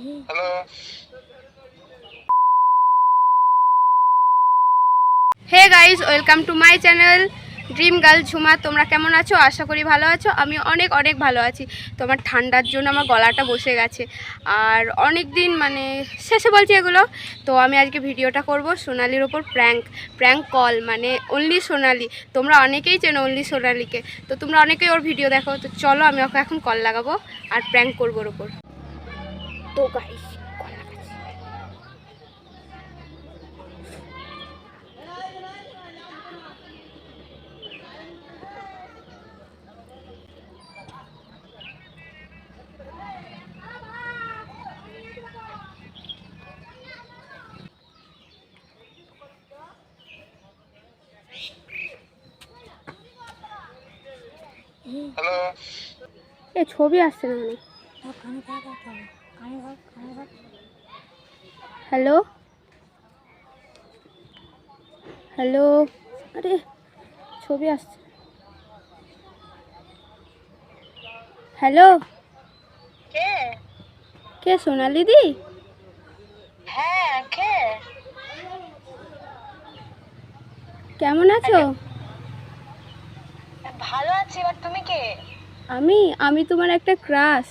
Hello hey guys welcome to my channel dream girl Jhuma তোমরা কেমন আছো? আশা করি ভালো আছো। আমি অনেক অনেক ভালো আছি। তোমার ঠান্ডার জন্য আমার গলাটা বসে গেছে। আর অনেক দিন মানে শেষে বলছি এগুলো। তো আমি আজকে ভিডিওটা করব সোনালির ওপর প্র্যাঙ্ক প্র্যাঙ্ক কল মানে অনলি সোনালি। তোমরা অনেকেই চেনো অনলি সোনালিকে। তো তোমরা অনেকেই ওর ভিডিও দেখো। তো চলো আমি ওকে এখন কল লাগাবো আর প্র্যাঙ্ক করব ওর ওপর তো কল লাগাচ্ছি এ ছবি আসছে না মানে। হ্যালো? হ্যালো? আরে ছবি আসছে। হ্যালো? কে? কে সোনালি দি? হ্যাঁ কে? কেমন আছো? ভালো আছি এবার তুমি কে? আমি আমি তোমার একটা ক্রাশ।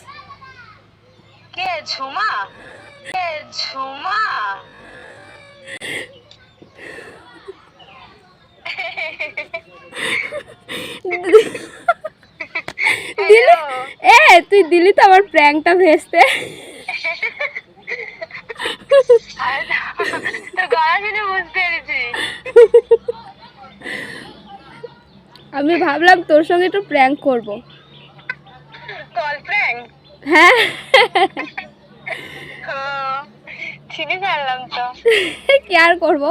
কে ঝুমা? কে ঝুমা? দিলি? এ তুই দিলি তো আমার প্র্যাঙ্কটা ভেস্তে। আমি ভাবলাম তোর সঙ্গে একটু প্র্যাঙ্ক করব। কল ফ্রেন্ড হ্যাঁ। চিনি ফেললাম তো। কি আর করব?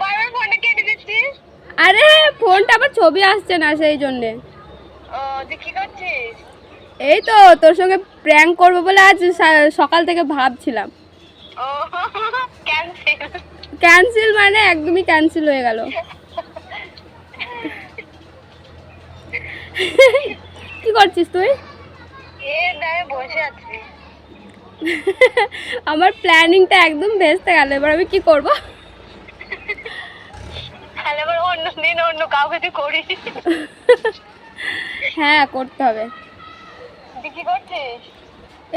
বারবার ফোনটা কেটে দিচ্ছিস আরে ফোনটা আমার ছবি আসছে না সেই জন্যে। ও কি করছিস? এই তো তোর সঙ্গে প্র্যাঙ্ক করব বলে আজ সকাল থেকে ভাবছিলাম। ও ক্যান্সেল ক্যান্সেল মানে একদমই ক্যান্সেল হয়ে গেল। কি করছিস তুই? আমার প্ল্যানিংটা একদম ভেস্তে গেল এবার আমি কি করব? আবার অন্য দিন অন্য কাউকে তুই করিস হ্যাঁ করতে হবে। কি করছিস?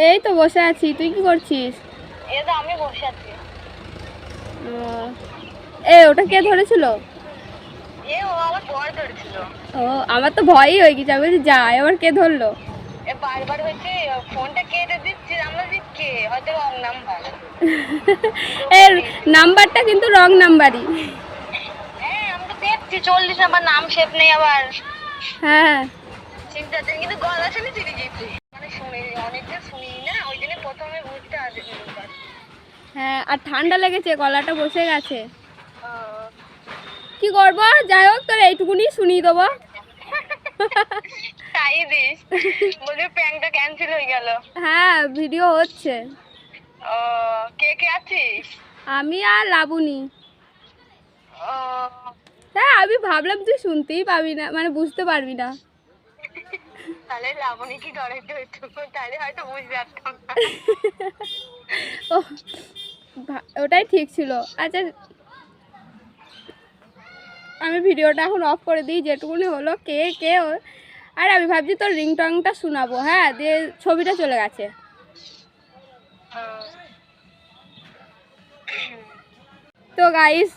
এই তো বসে আছি তুই কি করছিস? তো আমি বসে আছি। এ ওটা কে ধরেছিল? এ ও আমার বর ধরেছিল। ও আমার তো ভয়ই হয়ে গেছে আমি বলছি যা এবার কে ধরলো? বারবার হচ্ছে ফোনটা কেটে দিচ্ছি আমরা যে কে? হয়তো রং নাম্বার এর নাম্বারটা কিন্তু রং নাম্বারই। হ্যাঁ আমি তো দেখছি চল্লিশ নাম্বার নাম শেপ নেই আবার। হ্যাঁ। চিন্তা কিন্তু গলা শুনে চিনি গেছি মানে শুনে অনেকটা শুনি না ওই জন্য প্রথমে বুঝতে হবে হ্যাঁ আর ঠান্ডা লেগেছে গলাটা বসে গেছে। কি করব? যাই হোক তোর এইটুকুনি শুনিয়ে দেবো। তাই দিস বলবি প্র্যাঙ্কটা ক্যান্সেল হয়ে গেল। হ্যাঁ ভিডিও হচ্ছে। ও কে কে আছিস? আমি আর লাবুনি ও। হ্যাঁ আমি ভাবলাম তুই শুনতেই পাবি না মানে বুঝতে পারবি না। তাহলে লাবণী কি ডরে তাহলে হয়তো বুঝতে পারতাম ওটাই ঠিক ছিল। আচ্ছা আমি ভিডিওটা এখন অফ করে দিই যেটুকুনি হলো কে কে আর আমি ভাবছি তোর রিংটংটা শোনাবো হ্যাঁ? দিয়ে ছবিটা চলে গেছে। তো গাইস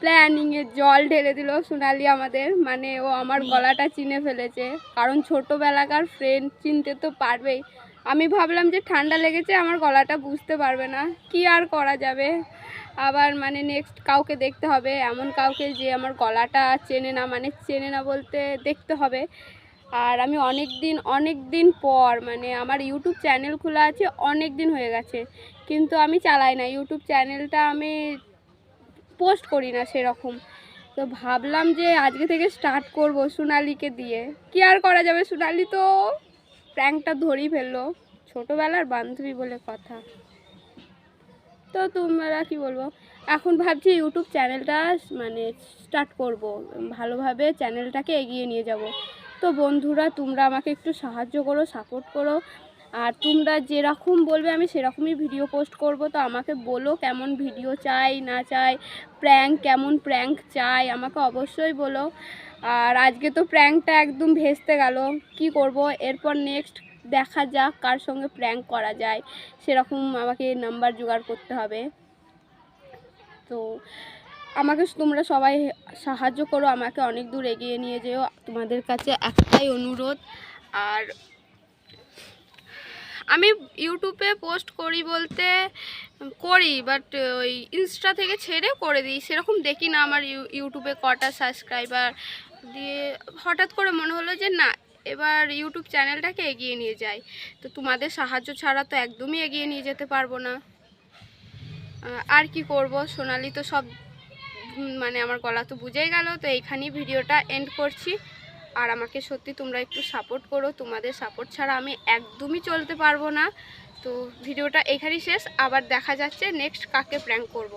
প্ল্যানিংয়ে জল ঢেলে দিল সোনালি আমাদের। মানে ও আমার গলাটা চিনে ফেলেছে। কারণ ছোটোবেলাকার ফ্রেন্ড চিনতে তো পারবেই। আমি ভাবলাম যে ঠান্ডা লেগেছে, আমার গলাটা বুঝতে পারবে না। কি আর করা যাবে? আবার মানে নেক্সট কাউকে দেখতে হবে। এমন কাউকে যে আমার গলাটা চেনে না মানে চেনে না বলতে দেখতে হবে। আর আমি অনেক দিন অনেক দিন পর মানে আমার ইউটিউব চ্যানেল খোলা আছে অনেক দিন হয়ে গেছে। কিন্তু আমি চালাই না। ইউটিউব চ্যানেলটা আমি পোস্ট করি না সেরকম। তো ভাবলাম যে আজকে থেকে স্টার্ট করব সোনালিকে দিয়ে। কি আর করা যাবে? সোনালি তো প্র্যাঙ্কটা ধরেই ফেলল। ছোটোবেলার বান্ধবী বলে কথা। তো তোমরা কি বলব? এখন ভাবছি ইউটিউব চ্যানেলটা মানে স্টার্ট করব। ভালোভাবে চ্যানেলটাকে এগিয়ে নিয়ে যাব। তো বন্ধুরা, তোমরা আমাকে একটু সাহায্য করো সাপোর্ট করো। আর তোমরা যেরকম বলবে, আমি সেরকমই ভিডিও পোস্ট করব। তো আমাকে বলো কেমন ভিডিও চাই, না চাই প্র্যাঙ্ক কেমন প্র্যাঙ্ক চাই, আমাকে অবশ্যই বলো। আর আজকে তো প্র্যাঙ্কটা একদম ভেস্তে গেল। কি করব? এরপর নেক্সট দেখা যাক কার সঙ্গে প্র্যাঙ্ক করা যায়। সেরকম আমাকে নাম্বার জোগাড় করতে হবে। তো আমাকে তোমরা সবাই সাহায্য করো, আমাকে অনেক দূর এগিয়ে নিয়ে যেও। তোমাদের কাছে একটাই অনুরোধ, আর আমি ইউটিউবে পোস্ট করি বলতে করি বাট ওই ইনস্টা থেকে ছেড়ে করে দিই। সেরকম দেখি না আমার ইউ- ইউটিউবে কটা সাবস্ক্রাইবার। দিয়ে হঠাৎ করে মনে হলো যে না, এবার ইউটিউব চ্যানেলটাকে এগিয়ে নিয়ে যাই। তো তোমাদের সাহায্য ছাড়া তো একদমই এগিয়ে নিয়ে যেতে পারব না। আর কি করব? সোনালি তো সব মানে আমার গলা তো বুঝেই গেল, তো এইখানেই ভিডিওটা এন্ড করছি। আর আমাকে সত্যি তোমরা একটু সাপোর্ট করো, তোমাদের সাপোর্ট ছাড়া আমি একদমই চলতে পারব না। তো ভিডিওটা এখানেই শেষ, আবার দেখা যাচ্ছে নেক্সট কাকে প্র্যাঙ্ক করব।